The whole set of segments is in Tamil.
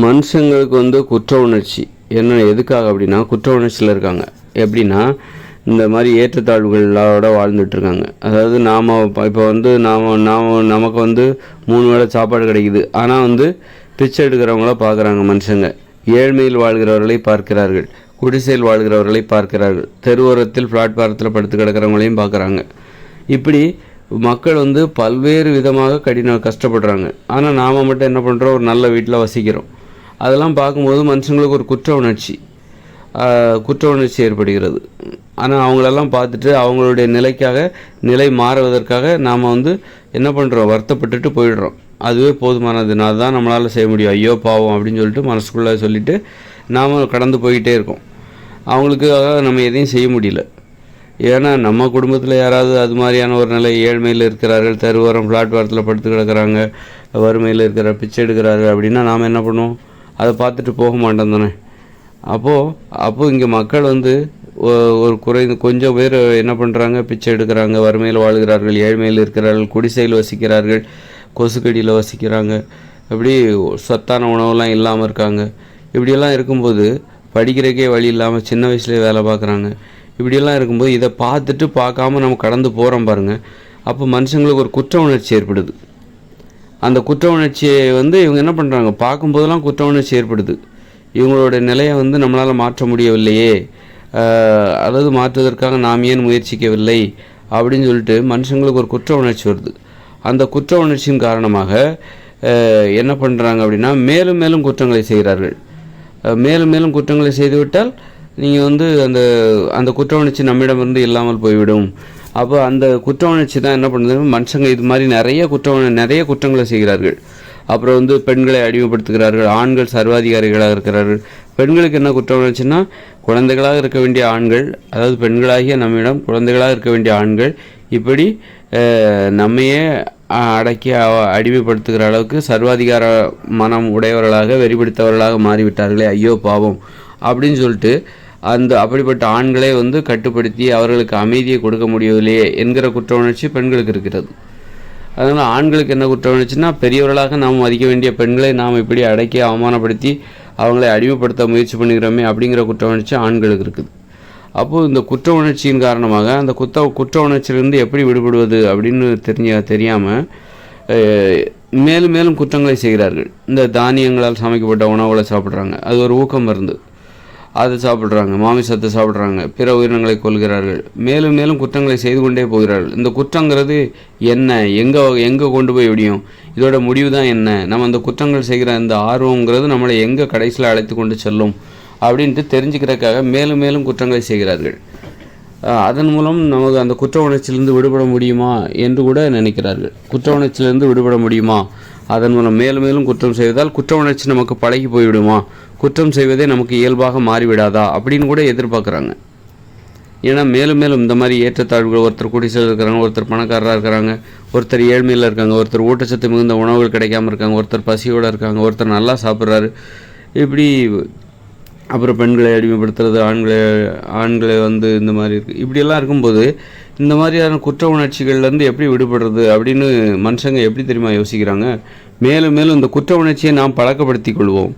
மனுஷங்களுக்கு வந்து குற்ற உணர்ச்சி. என்ன எதுக்காக அப்படின்னா குற்ற உணர்ச்சியில் இருக்காங்க. எப்படின்னா இந்த மாதிரி ஏற்றத்தாழ்வுகளோட வாழ்ந்துட்டுருக்காங்க. அதாவது நாம் இப்போ வந்து நாம் நாம் நமக்கு வந்து மூணு வேளை சாப்பாடு கிடைக்குது. ஆனால் வந்து பிச்சை எடுக்கிறவங்கள பார்க்குறாங்க மனுஷங்க. ஏழ்மையில் வாழ்கிறவர்களை பார்க்கிறார்கள். குடிசையில் வாழ்கிறவர்களை பார்க்கிறார்கள். தெருவோரத்தில் பிளாட்பாரத்தில் படுத்து கிடக்கிறவங்களையும் பார்க்குறாங்க. இப்படி மக்கள் வந்து பல்வேறு விதமாக கடின கஷ்டப்படுறாங்க. ஆனால் நாம் மட்டும் என்ன பண்ணுறோம் ஒரு நல்ல வீட்டில் வசிக்கிறோம். அதெல்லாம் பார்க்கும்போது மனுஷங்களுக்கு ஒரு குற்ற உணர்ச்சி. குற்ற உணர்ச்சி ஏற்படுகிறது. ஆனால் அவங்களெல்லாம் பார்த்துட்டு அவங்களுடைய நிலைக்காக நிலை மாறுவதற்காக நாம் வந்து என்ன பண்ணுறோம் வருத்தப்பட்டுட்டு போயிடுறோம். அதுவே போதுமானது. நான் தான் நம்மளால் செய்ய முடியும். ஐயோ பாவம் அப்படின்னு சொல்லிட்டு மனசுக்குள்ளே சொல்லிட்டு நாம் கடந்து போய்கிட்டே இருக்கோம். அவங்களுக்காக நம்ம எதையும் செய்ய முடியல. ஏன்னா நம்ம குடும்பத்தில் யாராவது அது மாதிரியான ஒரு நிலை ஏழ்மையில் இருக்கிறார்கள் தெருவோரம் பிளாட்பாரத்தில் படுத்து கிடக்குறாங்க வறுமையில் இருக்கிற பிச்சை எடுக்கிறார்கள் அப்படின்னா நாம் என்ன பண்ணுவோம்? அதை பார்த்துட்டு போக மாட்டோம் தானே. அப்போது அப்போது இங்கே மக்கள் வந்து ஒரு குறைந்த கொஞ்சம் பேர் என்ன பண்ணுறாங்க பிச்சை எடுக்கிறாங்க வறுமையில் வாழ்கிறார்கள் ஏழ்மையில் இருக்கிறார்கள் குடிசையில் வசிக்கிறார்கள் கொசுக்கடியில் வசிக்கிறாங்க இப்படி சத்தான உணவுலாம் இல்லாமல் இருக்காங்க. இப்படியெல்லாம் இருக்கும்போது படிக்கிறக்கே வழி இல்லாமல் சின்ன வயசுலேயே வேலை பார்க்குறாங்க. இப்படியெல்லாம் இருக்கும்போது இதை பார்த்துட்டு பார்க்காம நம்ம கடந்து போகிறோம் பாருங்கள் அப்போ மனுஷங்களுக்கு ஒரு குற்ற உணர்ச்சி ஏற்படுது. அந்த குற்ற உணர்ச்சியை வந்து இவங்க என்ன பண்ணுறாங்க பார்க்கும்போதெல்லாம் குற்ற உணர்ச்சி ஏற்படுது. இவங்களோட நிலையை வந்து நம்மளால் மாற்ற முடியவில்லையே. அதாவது மாற்றுவதற்காக நாம் ஏன் முயற்சிக்கவில்லை? அப்படின்னு சொல்லிட்டு மனுஷங்களுக்கு ஒரு குற்ற உணர்ச்சி வருது. அந்த குற்ற உணர்ச்சியின் காரணமாக என்ன பண்ணுறாங்க அப்படின்னா மேலும் மேலும் குற்றங்களை செய்கிறார்கள். மேலும் மேலும் குற்றங்களை செய்துவிட்டால் நீங்கள் வந்து அந்த அந்த குற்ற உணர்ச்சி நம்மிடமிருந்து இல்லாமல் போய்விடும். அப்போ அந்த குற்ற உணர்ச்சி தான் என்ன பண்ணுது? மனுஷங்க இது மாதிரி நிறைய குற்ற உண- நிறைய குற்றங்களை செய்கிறார்கள். அப்புறம் வந்து பெண்களை அடிமைப்படுத்துகிறார்கள் ஆண்கள் சர்வாதிகாரிகளாக இருக்கிறார்கள். பெண்களுக்கு என்ன குற்ற உணர்ச்சின்னா குழந்தைகளாக இருக்க வேண்டிய ஆண்கள் அதாவது பெண்களாகிய நம்மிடம் குழந்தைகளாக இருக்க வேண்டிய ஆண்கள் இப்படி நம்மையே அடக்கி அடிமைப்படுத்துகிற அளவுக்கு சர்வாதிகார மனம் உடையவர்களாக வெறிபிடித்தவர்களாக மாறிவிட்டார்களே ஐயோ பாவம் அப்படின்னு சொல்லிட்டு அந்த அப்படிப்பட்ட ஆண்களை வந்து கட்டுப்படுத்தி அவர்களுக்கு அமைதியை கொடுக்க முடியவில்லையே என்கிற குற்ற உணர்ச்சி பெண்களுக்கு இருக்கிறது. அதனால் ஆண்களுக்கு என்ன குற்ற உணர்ச்சின்னா பெரியவர்களாக நாம் மதிக்க வேண்டிய பெண்களை நாம் இப்படி அடக்கி அவமானப்படுத்தி அவங்களை அடிமைப்படுத்த முயற்சி பண்ணுகிறோமே அப்படிங்கிற குற்ற உணர்ச்சி ஆண்களுக்கு இருக்குது. அப்போது இந்த குற்ற உணர்ச்சியின் காரணமாக அந்த குத்த குற்ற உணர்ச்சியிலிருந்து எப்படி விடுபடுவது அப்படின்னு தெரிஞ்ச தெரியாமல் மேலும் மேலும் குற்றங்களை செய்கிறார்கள். இந்த தானியங்களால் சமைக்கப்பட்ட உணவுகளை சாப்பிட்றாங்க. அது ஒரு ஊக்கம் மருந்து. அதை சாப்பிட்றாங்க மாமிசத்தை சாப்பிட்றாங்க பிற உயிரினங்களை கொள்கிறார்கள் மேலும் மேலும் குற்றங்களை செய்து கொண்டே போகிறார்கள். இந்த குற்றங்கிறது என்ன? எங்கே எங்கே கொண்டு போய் விடியும்? இதோட முடிவு தான் என்ன? நம்ம அந்த குற்றங்கள் செய்கிற அந்த ஆர்வங்கிறது நம்மளை எங்கே கடைசியில் அழைத்து கொண்டு செல்லும்? அப்படின்ட்டு தெரிஞ்சுக்கிறதுக்காக மேலும் மேலும் குற்றங்களை செய்கிறார்கள். அதன் மூலம் நமக்கு அந்த குற்ற உணர்ச்சியிலிருந்து விடுபட முடியுமா? என்று கூட நினைக்கிறார்கள். குற்ற உணர்ச்சியிலிருந்து விடுபட முடியுமா? அதன் மூலம் மேலும் மேலும் குற்றம் செய்வதால் குற்ற உணர்ச்சி நமக்கு பழகி போய்விடுமா? குற்றம் செய்வதே நமக்கு இயல்பாக மாறிவிடாதா? அப்படின்னு கூட எதிர்பார்க்குறாங்க. ஏன்னா மேலும் மேலும் இந்த மாதிரி ஏற்றத்தாழ்வுகள் ஒருத்தர் குடிசையில் இருக்கிறாங்க ஒருத்தர் பணக்காரராக இருக்கிறாங்க ஒருத்தர் ஏழ்மையில் இருக்காங்க ஒருத்தர் ஊட்டச்சத்து மிகுந்த உணவுகள் கிடைக்காம இருக்காங்க ஒருத்தர் பசியோடு இருக்காங்க ஒருத்தர் நல்லா சாப்பிட்றாரு. இப்படி அப்புறம் பெண்களை அடிமைப்படுத்துறது ஆண்களை ஆண்களை வந்து இந்த மாதிரி இருக்குது இப்படியெல்லாம் இருக்கும்போது இந்த மாதிரியான குற்ற உணர்ச்சிகள்லேருந்து எப்படி விடுபடுறது அப்படின்னு மனுஷங்க எப்படி தெரியுமா யோசிக்கிறாங்க? மேலும் மேலும் இந்த குற்ற உணர்ச்சியை நாம் பழக்கப்படுத்திக் கொள்வோம்.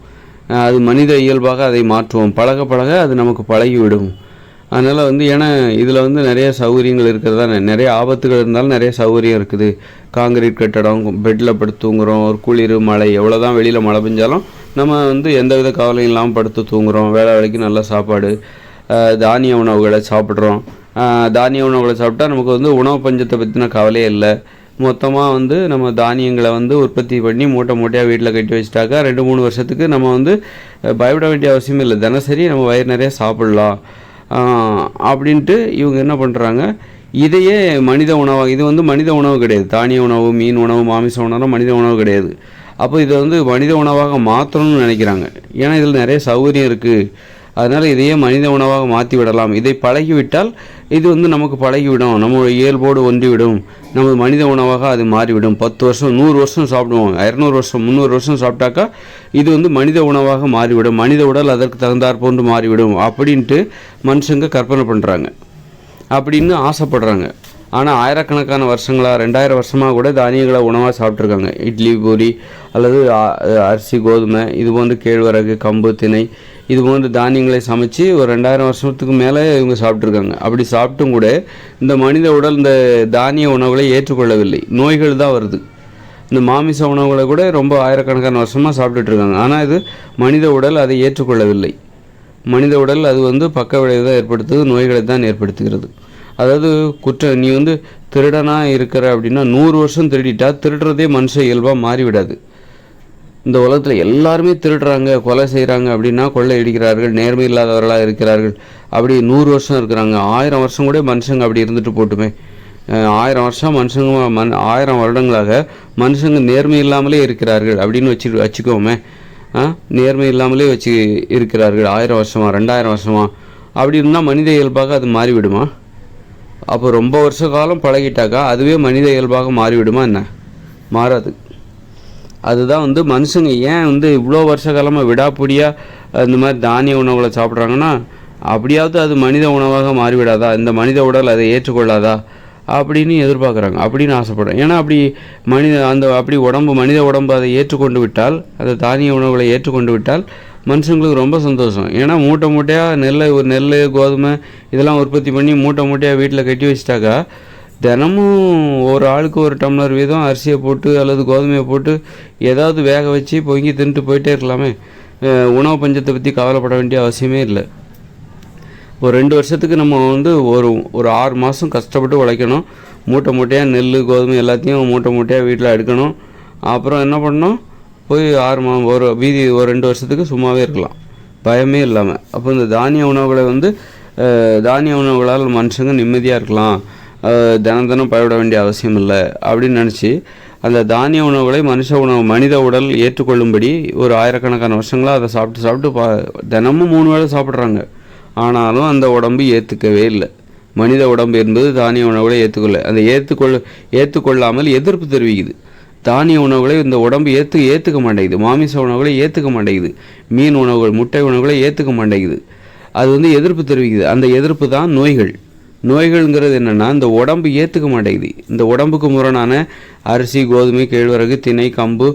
அது மனித இயல்பாக அதை மாற்றுவோம். பழக பழக அது நமக்கு பழகிவிடும். அதனால் வந்து ஏன்னா இதில் வந்து நிறைய சௌகரியங்கள் இருக்கிறதா நிறைய ஆபத்துகள் இருந்தாலும் நிறைய சௌகரியம் இருக்குது. காங்கிரீட் கட்டடம் பெட்டில் படுத்து தூங்குறோம் ஒரு குளிர் மழை எவ்வளோ தான் வெளியில் மழை பெஞ்சாலும் நம்ம வந்து எந்தவித கவலையும் இல்லாமல் படுத்து தூங்குகிறோம் வேலை வேலைக்கு நல்ல சாப்பாடு தானிய உணவுகளை சாப்பிட்றோம். தானிய உணவுகளை சாப்பிட்டா நமக்கு வந்து உணவு பஞ்சத்தை பற்றின கவலையே இல்லை. மொத்தமாக வந்து நம்ம தானியங்களை வந்து உற்பத்தி பண்ணி மூட்டை மூட்டையாக வீட்டில் கட்டி வச்சிட்டாக்கா ரெண்டு மூணு வருஷத்துக்கு நம்ம வந்து பயப்பட வேண்டிய அவசியம் இல்லை. தினசரி நம்ம வயிறு நிறைய சாப்பிட்லாம். அப்படின்ட்டு இவங்க என்ன பண்ணுறாங்க இதையே மனித உணவாக இது வந்து மனித உணவு கிடையாது. தானிய உணவு மீன் உணவு மாமிச உணவுலாம் மனித உணவு கிடையாது. அப்போ இதை வந்து மனித உணவாக மாற்றணும்னு நினைக்கிறாங்க. ஏன்னா இதில் நிறைய சௌகரியம் இருக்குது அதனால் இதையே மனித உணவாக மாற்றி விடலாம். இதை பழகிவிட்டால் இது வந்து நமக்கு பழகிவிடும். நம்மளோட இயல்போடு ஒன்றிவிடும். நமது மனித உணவாக அது மாறிவிடும். பத்து வருஷம் நூறு வருஷம் சாப்பிடுவோம். இரநூறு வருஷம் முந்நூறு வருஷம் சாப்பிட்டாக்கா இது வந்து மனித உணவாக மாறிவிடும். மனித உடல் அதற்கு தகுந்தாற் போன்று மாறிவிடும். அப்படின்ட்டு மனுஷங்க கற்பனை பண்ணுறாங்க அப்படின்னு ஆசைப்படுறாங்க. ஆனால் ஆயிரக்கணக்கான வருஷங்களாக ரெண்டாயிரம் வருஷமாக கூட தானியங்களை உணவாக சாப்பிட்ருக்காங்க இட்லி பூரி அல்லது அரிசி கோதுமை இது போன்று கேழ்வரகு கம்பு திணை இது போன்ற தானியங்களை சமைச்சு ஒரு ரெண்டாயிரம் வருஷத்துக்கு மேலே இவங்க சாப்பிட்ருக்காங்க அப்படி சாப்பிட்டும் கூட இந்த மனித உடல் இந்த தானிய உணவுகளை ஏற்றுக்கொள்ளவில்லை. நோய்கள் தான் வருது. இந்த மாமிச உணவுகளை கூட ரொம்ப ஆயிரக்கணக்கான வருஷமாக சாப்பிட்டுட்ருக்காங்க. ஆனால் இது மனித உடல் அதை ஏற்றுக்கொள்ளவில்லை. மனித உடல் அது வந்து பக்க விளைவு தான் ஏற்படுத்துது நோய்களை தான் ஏற்படுத்துகிறது. அதாவது குற்ற நீ வந்து திருடனாக இருக்கிற அப்படின்னா நூறு வருஷம் திருடிட்டா திருடுறதே மனுஷ இயல்பாக மாறிவிடாது. இந்த உலகத்தில் எல்லாருமே திருடுறாங்க கொலை செய்கிறாங்க அப்படின்னா கொள்ளை அடிக்கிறார்கள் நேர்மை இல்லாதவர்களாக இருக்கிறார்கள். அப்படி நூறு வருஷம் இருக்கிறாங்க. ஆயிரம் வருஷம் கூட மனுஷங்க அப்படி இருந்துட்டு போட்டுமே. ஆயிரம் வருஷம் மனுஷங்க மண் ஆயிரம் வருடங்களாக மனுஷங்க நேர்மை இல்லாமலே இருக்கிறார்கள் அப்படின்னு வச்சு வச்சுக்கோமே. நேர்மை இல்லாமலே வச்சு இருக்கிறார்கள். ஆயிரம் வருஷமா ரெண்டாயிரம் வருஷமா. அப்படி இருந்தால் மனித இயல்பாக அது மாறிவிடுமா? அப்போ ரொம்ப வருஷ காலம் பழகிட்டாக்கா அதுவே மனித இயல்பாக மாறிவிடுமா என்ன? மாறாது. அதுதான் வந்து மனுஷங்க ஏன் வந்து இவ்வளோ வருஷ காலமாக விடாப்பிடியாக இந்த மாதிரி தானிய உணவுகளை சாப்பிட்றாங்கன்னா அப்படியாவது அது மனித உணவாக மாறிவிடாதா? இந்த மனித உடல் அதை ஏற்றுக்கொள்ளாதா? அப்படின்னு எதிர்பார்க்குறாங்க. அப்படின்னு ஆசைப்படுறேன். ஏன்னா அப்படி மனித அந்த அப்படி உடம்பு மனித உடம்பு அதை ஏற்றுக்கொண்டு விட்டால் அந்த தானிய உணவுகளை ஏற்றுக்கொண்டு விட்டால் மனுஷங்களுக்கு ரொம்ப சந்தோஷம். ஏன்னா மூட்டை மூட்டையாக நெல் ஒரு நெல் கோதுமை இதெல்லாம் உற்பத்தி பண்ணி மூட்டை மூட்டையாக வீட்டில் கட்டி வச்சிட்டாக்கா தினமும் ஒரு ஆளுக்கு ஒரு டம்ளர் வீதம் அரிசியை போட்டு அல்லது கோதுமையை போட்டு ஏதாவது வேக வச்சு பொங்கி தின்ட்டு போயிட்டே இருக்கலாமே. உணவு பஞ்சத்தை பற்றி கவலைப்பட வேண்டிய அவசியமே இல்லை. ஒரு ரெண்டு வருஷத்துக்கு நம்ம வந்து ஒரு ஒரு ஆறு மாதம் கஷ்டப்பட்டு உழைக்கணும். மூட்டை மூட்டையாக நெல் கோதுமை எல்லாத்தையும் மூட்டை மூட்டையாக வீட்டில் எடுக்கணும் அப்புறம் என்ன பண்ணணும்? போய் ஆறு மா ஒரு வீதி ஒரு ரெண்டு வருஷத்துக்கு சும்மாவே இருக்கலாம். பயமே இல்லாமல் அப்போ இந்த தானிய உணவுகளை வந்து தானிய உணவுகளால் மனுஷங்க நிம்மதியாக இருக்கலாம். தினம் தினம் பயப்பட வேண்டிய அவசியம் இல்லை. அப்படின்னு நினச்சி அந்த தானிய உணவுகளை மனுஷ உணவு மனித உடல் ஏற்றுக்கொள்ளும்படி ஒரு ஆயிரக்கணக்கான வருஷங்களாக அதை சாப்பிட்டு சாப்பிட்டு பா தினமும் மூணு வேளை சாப்பிட்றாங்க. ஆனாலும் அந்த உடம்பு ஏற்றுக்கவே இல்லை. மனித உடம்பு என்பது தானிய உணவுகளை ஏற்றுக்கொள்ள அந்த ஏற்றுக்கொள்ள ஏற்றுக்கொள்ளாமல் எதிர்ப்பு தெரிவிக்குது. தானிய உணவுகளை இந்த உடம்பு ஏற்று ஏற்றுக்க மாட்டேங்குது. மாமிச உணவுகளை ஏற்றுக்க மாட்டேங்குது. மீன் உணவுகள் முட்டை உணவுகளை ஏற்றுக்க மாட்டேங்குது. அது வந்து எதிர்ப்பு தெரிவிக்குது. அந்த எதிர்ப்பு தான் நோய்கள். நோய்கள்ங்கிறது என்னென்னா இந்த உடம்பு ஏற்றுக்க மாட்டேங்குது. இந்த உடம்புக்கு முரணான அரிசி கோதுமை கேழ்வரகு திணை கம்பு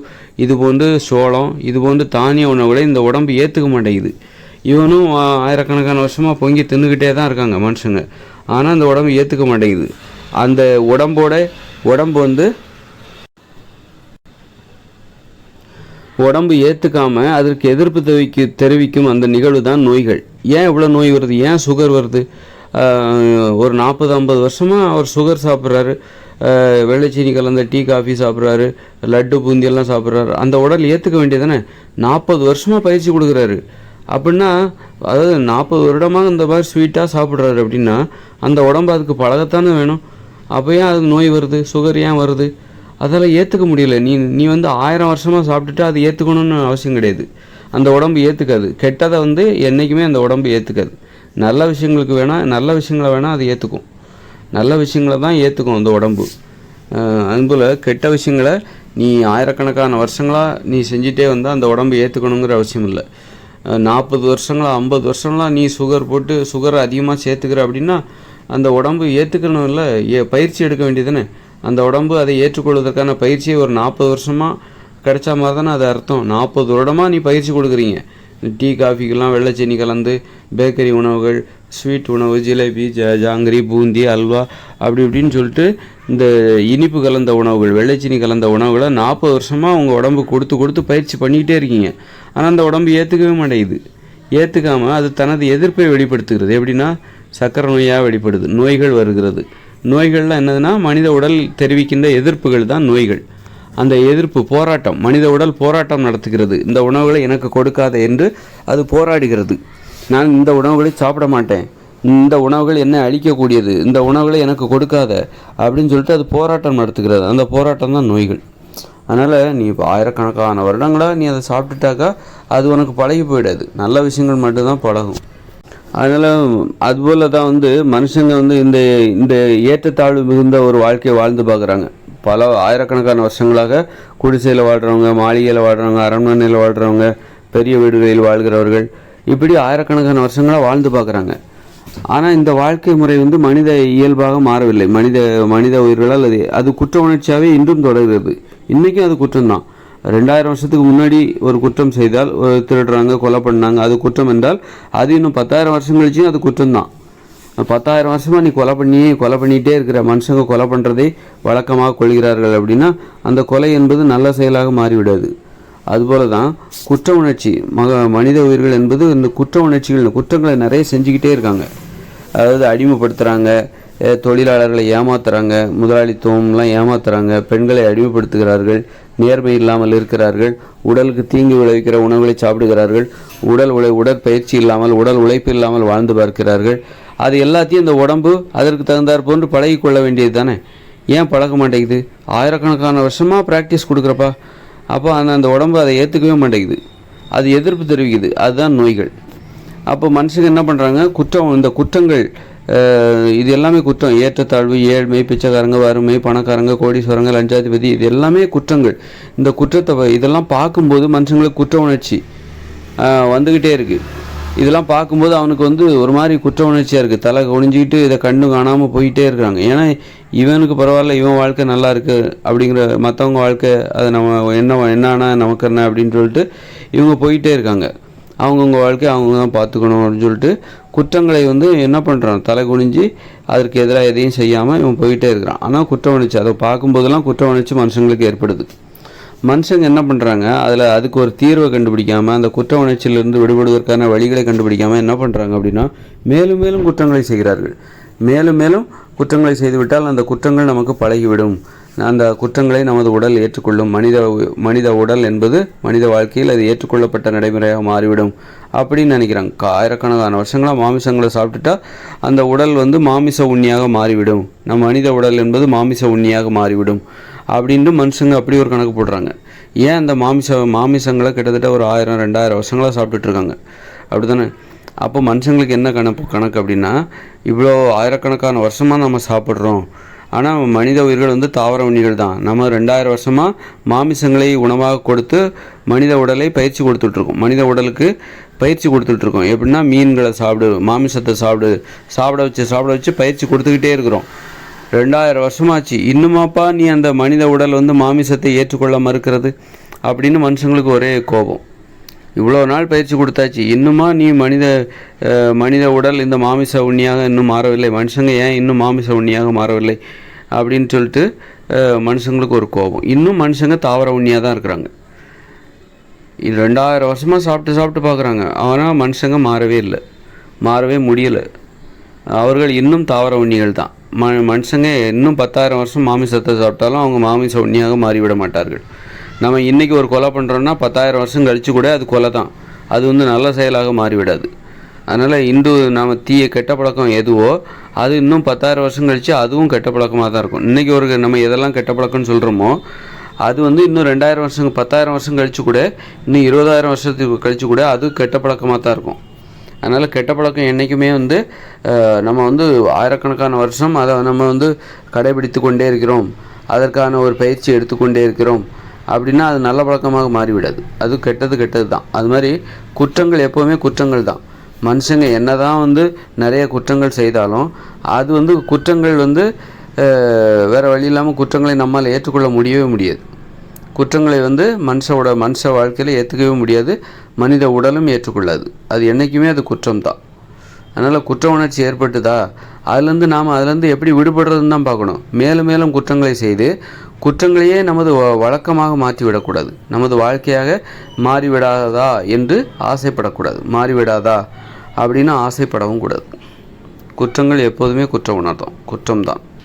இது போன்று சோளம் இது போன்று தானிய உணவுகளை இந்த உடம்பு ஏற்றுக்க மாட்டேங்குது. இவனும் ஆயிரக்கணக்கான வருஷமாக பொங்கி தின்னுக்கிட்டே தான் இருக்காங்க மனுஷங்க. ஆனால் அந்த உடம்பு ஏற்றுக்க மாட்டேங்குது. அந்த உடம்போட உடம்பு வந்து உடம்பு ஏற்றுக்காம அதற்கு எதிர்ப்பு தெரிவிக்கு தெரிவிக்கும் அந்த நிகழ்வு தான் நோய்கள். ஏன் இவ்வளோ நோய் வருது? ஏன் சுகர் வருது? ஒரு நாற்பது ஐம்பது வருஷமாக அவர் சுகர் சாப்பிட்றாரு. வெள்ளைச்சீனி கலந்த டீ காஃபி சாப்பிட்றாரு. லட்டு பூந்தியெல்லாம் சாப்பிட்றாரு. அந்த உடல் ஏற்றுக்க வேண்டியதானே நாற்பது வருஷமாக பயிற்சி கொடுக்குறாரு. அப்படின்னா அதாவது நாற்பது வருடமாக இந்த மாதிரி ஸ்வீட்டாக சாப்பிட்றாரு அப்படின்னா அந்த உடம்பு அதுக்கு பழகத்தானே வேணும்? அப்போ ஏன் அதுக்கு நோய் வருது? சுகர் ஏன் வருது? அதெல்லாம் ஏற்றுக்க முடியல. நீ நீ வந்து ஆயிரம் வருஷமாக சாப்பிட்டுட்டு அது ஏற்றுக்கணும்னு அவசியம் கிடையாது. அந்த உடம்பு ஏற்றுக்காது கெட்டதை வந்து என்றைக்குமே அந்த உடம்பு ஏற்றுக்காது நல்ல விஷயங்களுக்கு வேணால் நல்ல விஷயங்களை வேணால் அது ஏற்றுக்கும் நல்ல விஷயங்களை தான் ஏற்றுக்கும் அந்த உடம்பு. அதுபோல் கெட்ட விஷயங்களை நீ ஆயிரக்கணக்கான வருஷங்களாக நீ செஞ்சிட்டே வந்தால் அந்த உடம்பு ஏற்றுக்கணுங்கிற அவசியம் இல்லை. நாற்பது வருஷங்களா ஐம்பது வருஷங்களா நீ சுகர் போட்டு சுகரை அதிகமாக சேர்த்துக்கிற அப்படின்னா அந்த உடம்பு ஏற்றுக்கணும் இல்லை ஏ பயிற்சி எடுக்க வேண்டியதுதானே? அந்த உடம்பு அதை ஏற்றுக்கொள்வதற்கான பயிற்சியை ஒரு நாற்பது வருஷமாக கிடைச்சா மாதிரி தானே அது அர்த்தம். நாற்பது வருடமாக நீ பயிற்சி கொடுக்குறீங்க. டீ காஃபிக்கெல்லாம் வெள்ளைச்சீனி கலந்து பேக்கரி உணவுகள் ஸ்வீட் உணவு ஜிலேபி ஜ ஜாங்கிரி பூந்தி அல்வா அப்படி இப்படின்னு சொல்லிட்டு இந்த இனிப்பு கலந்த உணவுகள் வெள்ளைச்சீனி கலந்த உணவுகளை நாற்பது வருஷமாக உங்கள் உடம்பு கொடுத்து கொடுத்து பயிற்சி பண்ணிக்கிட்டே இருக்கீங்க. ஆனால் அந்த உடம்பு ஏற்றுக்கவே மாட்டேங்குது. ஏற்றுக்காமல் அது தனது எதிர்ப்பை வெளிப்படுத்துகிறது. எப்படின்னா சக்கரை நோயாக வெளிப்படுது. நோய்கள் வருகிறது. நோய்கள்லாம் என்னதுன்னா மனித உடல் தெரிவிக்கின்ற எதிர்ப்புகள் தான் நோய்கள். அந்த எதிர்ப்பு போராட்டம் மனித உடல் போராட்டம் நடத்துகிறது. இந்த உணவுகளை எனக்கு கொடுக்காத என்று அது போராடுகிறது. நான் இந்த உணவுகளை சாப்பிட மாட்டேன். இந்த உணவுகள் என்ன அழிக்கக்கூடியது. இந்த உணவுகளை எனக்கு கொடுக்காத அப்படின்னு சொல்லிட்டு அது போராட்டம் நடத்துகிறது. அந்த போராட்டம் தான் நோய்கள். அதனால் நீ இப்போ ஆயிரக்கணக்கான வருடங்களாக நீ அதை சாப்பிட்டுட்டாக்கா அது உனக்கு பழகி போயிடாது. நல்ல விஷயங்கள் மட்டும்தான் பழகும். அதனால் அதுபோல் தான் வந்து மனுஷங்க வந்து இந்த இந்த ஏற்றத்தாழ்வு மிகுந்த ஒரு வாழ்க்கையை வாழ்ந்து பார்க்குறாங்க. பல ஆயிரக்கணக்கான வருஷங்களாக குடிசையில் வாழ்கிறவங்க மாளிகையில் வாழ்கிறவங்க அரண்மனையில் வாழ்கிறவங்க பெரிய வீடுகளில் வாழ்கிறவர்கள் இப்படி ஆயிரக்கணக்கான வருஷங்களாக வாழ்ந்து பார்க்குறாங்க. ஆனால் இந்த வாழ்க்கை முறை வந்து மனித இயல்பாக மாறவில்லை. மனித மனித உயிர்களால் அது அது குற்ற உணர்ச்சியாகவே இன்றும் தொடர்கிறது. இன்றைக்கும் அது குற்றம்தான். ரெண்டாயிரம் வருஷத்துக்கு முன்னாடி ஒரு குற்றம் செய்தால் ஒரு திருடுறாங்க கொலை பண்ணாங்க அது குற்றம் என்றால் அது இன்னும் பத்தாயிரம் வருஷம் கழிச்சும் அது குற்றம்தான். பத்தாயிரம் வருஷமாக நீ கொலை பண்ணி கொலை பண்ணிகிட்டே இருக்கிற மனுஷங்க கொலை பண்ணுறதை வழக்கமாக கொள்கிறார்கள் அப்படின்னா அந்த கொலை என்பது நல்ல செயலாக மாறிவிடாது. அதுபோல தான் குற்ற உணர்ச்சி மக மனித உயிர்கள் என்பது இந்த குற்ற உணர்ச்சிகள் குற்றங்களை நிறைய செஞ்சுக்கிட்டே இருக்காங்க. அதாவது அடிமைப்படுத்துகிறாங்க தொழிலாளர்களை ஏமாத்துறாங்க முதலாளித்துவம்லாம் ஏமாத்துறாங்க பெண்களை அடிமைப்படுத்துகிறார்கள் நேர்மை இல்லாமல் இருக்கிறார்கள் உடலுக்கு தீங்கு விளைவிக்கிற உணவுகளை சாப்பிடுகிறார்கள் உடல் உழை உடற்பயிற்சி இல்லாமல் உடல் உழைப்பு இல்லாமல் வாழ்ந்து பார்க்கிறார்கள். அது எல்லாத்தையும் இந்த உடம்பு அதற்கு தகுந்தாற் போன்று பழகிக்கொள்ள வேண்டியது தானே? ஏன் பழக மாட்டேங்குது? ஆயிரக்கணக்கான வருஷமாக ப்ராக்டிஸ் கொடுக்குறப்பா. அப்போ அந்த அந்த உடம்பு அதை ஏற்றுக்கவே மாட்டேங்குது. அது எதிர்ப்பு தெரிவிக்குது. அதுதான் நோய்கள். அப்போ மனுஷங்க என்ன பண்ணுறாங்க குற்றம் இந்த குற்றங்கள் இது எல்லாமே குற்றம். ஏற்றத்தாழ்வு ஏழ்மை பிச்சைக்காரங்க வறுமை பணக்காரங்க கோடீஸ்வரங்க லஞ்சாதிபதி இது எல்லாமே குற்றங்கள். இந்த குற்றத்தை இதெல்லாம் பார்க்கும்போது மனுஷங்களுக்கு குற்ற உணர்ச்சி வந்துக்கிட்டே இருக்குது இதெல்லாம் பார்க்கும்போது அவனுக்கு வந்து ஒரு மாதிரி குற்ற உணர்ச்சியாக இருக்குது தலை குனிஞ்சிக்கிட்டு இதை கண்ணு காணாமல் போயிட்டே இருக்கிறாங்க. ஏன்னா இவனுக்கு பரவாயில்ல இவன் வாழ்க்கை நல்லா இருக்குது அப்படிங்கிற மற்றவங்க வாழ்க்கை அது நம்ம என்ன என்ன நமக்கு என்ன அப்படின்னு சொல்லிட்டு இவங்க போயிட்டே இருக்காங்க. அவங்கவுங்க வாழ்க்கையை அவங்க தான் பார்த்துக்கணும் அப்படின்னு சொல்லிட்டு குற்றங்களை வந்து என்ன பண்ணுறான் தலை குனிஞ்சு அதற்கு எதிராக எதையும் செய்யாமல் இவன் போயிட்டே இருக்கிறான். ஆனால் குற்ற உணர்ச்சி அதை பார்க்கும்போதெல்லாம் குற்ற உணர்ச்சி மனுஷங்களுக்கு ஏற்படுது. மனுஷங்க என்ன பண்ணுறாங்க அதில் அதுக்கு ஒரு தீர்வை கண்டுபிடிக்காமல் அந்த குற்ற உணர்ச்சியிலிருந்து விடுபடுவதற்கான வழிகளை கண்டுபிடிக்காமல் என்ன பண்ணுறாங்க அப்படின்னா மேலும் மேலும் குற்றங்களை செய்கிறார்கள். மேலும் மேலும் குற்றங்களை செய்துவிட்டால் அந்த குற்றங்கள் நமக்கு பழகிவிடும். அந்த குற்றங்களை நமது உடல் ஏற்றுக்கொள்ளும். மனித உ- மனித உடல் என்பது மனித வாழ்க்கையில் அது ஏற்றுக்கொள்ளப்பட்ட நடைமுறையாக மாறிவிடும். அப்படின்னு நினைக்கிறாங்க. கா- ஆயிரக்கணக்கான வருஷங்களாக மாமிசங்களை சாப்பிட்டுட்டா அந்த உடல் வந்து மாமிச உண்ணியாக மாறிவிடும். நம் மனித உடல் என்பது மாமிச உண்ணியாக மாறிவிடும். அப்படின்ட்டு மனுஷங்க அப்படி ஒரு கணக்கு போடுறாங்க. ஏன் அந்த மாமிச மாமிசங்களை கிட்டத்தட்ட ஒரு ஆயிரம் ரெண்டாயிரம் வருஷங்களாக சாப்பிட்டுட்டு இருக்காங்க அப்படிதானே அப்போ மனுஷங்களுக்கு என்ன கணக்கு கணக்கு அப்படின்னா இவ்வளோ ஆயிரக்கணக்கான வருஷமாக நம்ம சாப்பிட்றோம். ஆனால் மனித உயிர்கள் வந்து தாவர உண்ணிகள் தான். நம்ம ரெண்டாயிரம் வருஷமாக மாமிசங்களை உணவாக கொடுத்து மனித உடலை பயிற்சி கொடுத்துட்ருக்கோம். மனித உடலுக்கு பயிற்சி கொடுத்துட்ருக்கோம். எப்படின்னா மீன்களை சாப்பிடு மாமிசத்தை சாப்பிடு சாப்பிட வச்சு சாப்பிட வச்சு பயிற்சி கொடுத்துக்கிட்டே இருக்கிறோம். ரெண்டாயிரம் வருஷமாச்சு. இன்னுமாப்பா நீ அந்த மனித உடல் வந்து மாமிசத்தை ஏற்றுக்கொள்ள மறுக்கிறது அப்படின்னு மனுஷங்களுக்கு ஒரே கோபம். இவ்வளோ நாள் பயிற்சி கொடுத்தாச்சு. இன்னுமா நீ மனித மனித உடல் இந்த மாமிச உண்ணியாக இன்னும் மாறவில்லை. மனுஷங்க ஏன் இன்னும் மாமிச உண்ணியாக மாறவில்லை? அப்படின்னு சொல்லிட்டு மனுஷங்களுக்கு ஒரு கோபம். இன்னும் மனுஷங்க தாவர உண்ணியாக தான் இருக்கிறாங்க. இது ரெண்டாயிரம் வருஷமாக சாப்பிட்டு சாப்பிட்டு பார்க்குறாங்க. ஆனால் மனுஷங்க மாறவே இல்லை. மாறவே முடியலை. அவர்கள் இன்னும் தாவர உண்ணிகள் தான். ம மனுஷங்க இன்னும் பத்தாயிரம் வருஷம் மாமிசத்தை சாப்பிட்டாலும் அவங்க மாமிச உண்ணியாக மாறிவிட மாட்டார்கள். நம்ம இன்றைக்கி ஒரு கொலை பண்ணுறோன்னா பத்தாயிரம் வருஷம் கழித்து கூட அது கொலை தான். அது வந்து நல்ல செயலாக மாறிவிடாது. அதனால் இந்து நாம் தீய கெட்ட பழக்கம் எதுவோ அது இன்னும் பத்தாயிரம் வருஷம் கழித்து அதுவும் கெட்ட பழக்கமாக தான் இருக்கும். இன்றைக்கி ஒரு நம்ம எதெல்லாம் கெட்ட பழக்கம்னு சொல்கிறோமோ அது வந்து இன்னும் ரெண்டாயிரம் வருஷம் பத்தாயிரம் வருஷம் கழித்து கூட இன்னும் இருபதாயிரம் வருஷத்துக்கு கழித்து கூட அது கெட்ட பழக்கமாக தான் இருக்கும். அதனால் கெட்ட பழக்கம் என்றைக்குமே வந்து நம்ம வந்து ஆயிரக்கணக்கான வருஷம் அதை நம்ம வந்து கடைபிடித்து கொண்டே இருக்கிறோம். அதற்கான ஒரு பயிற்சி எடுத்துக்கொண்டே இருக்கிறோம். அப்படின்னா அது நல்ல பழக்கமாக மாறிவிடாது. அது கெட்டது கெட்டது தான் அது மாதிரி குற்றங்கள் எப்போவுமே குற்றங்கள் தான். மனுஷங்க என்ன தான் வந்து நிறைய குற்றங்கள் செய்தாலும் அது வந்து குற்றங்கள் வந்து வேறு வழி இல்லாமல் குற்றங்களை நம்மால் ஏற்றுக்கொள்ள முடியவே முடியாது. குற்றங்களை வந்து மனுஷோட மனுஷ வாழ்க்கையில் ஏற்றுக்கவே முடியாது. மனித உடலும் ஏற்றுக்கொள்ளாது. அது என்றைக்குமே அது குற்றம் தான் அதனால் குற்ற உணர்ச்சி ஏற்பட்டுதா? அதுலேருந்து நாம் அதுலேருந்து எப்படி விடுபடுறதுன்னு தான் பார்க்கணும். மேலும் மேலும் குற்றங்களை செய்து குற்றங்களையே நமது வ- வழக்கமாக மாற்றிவிடக்கூடாது. நமது வாழ்க்கையாக மாறிவிடாதா என்று ஆசைப்படக்கூடாது. மாறிவிடாதா அப்படின்னு ஆசைப்படவும் கூடாது. குற்றங்கள் எப்போதுமே குற்ற குற்றம் குற்றம்தான்.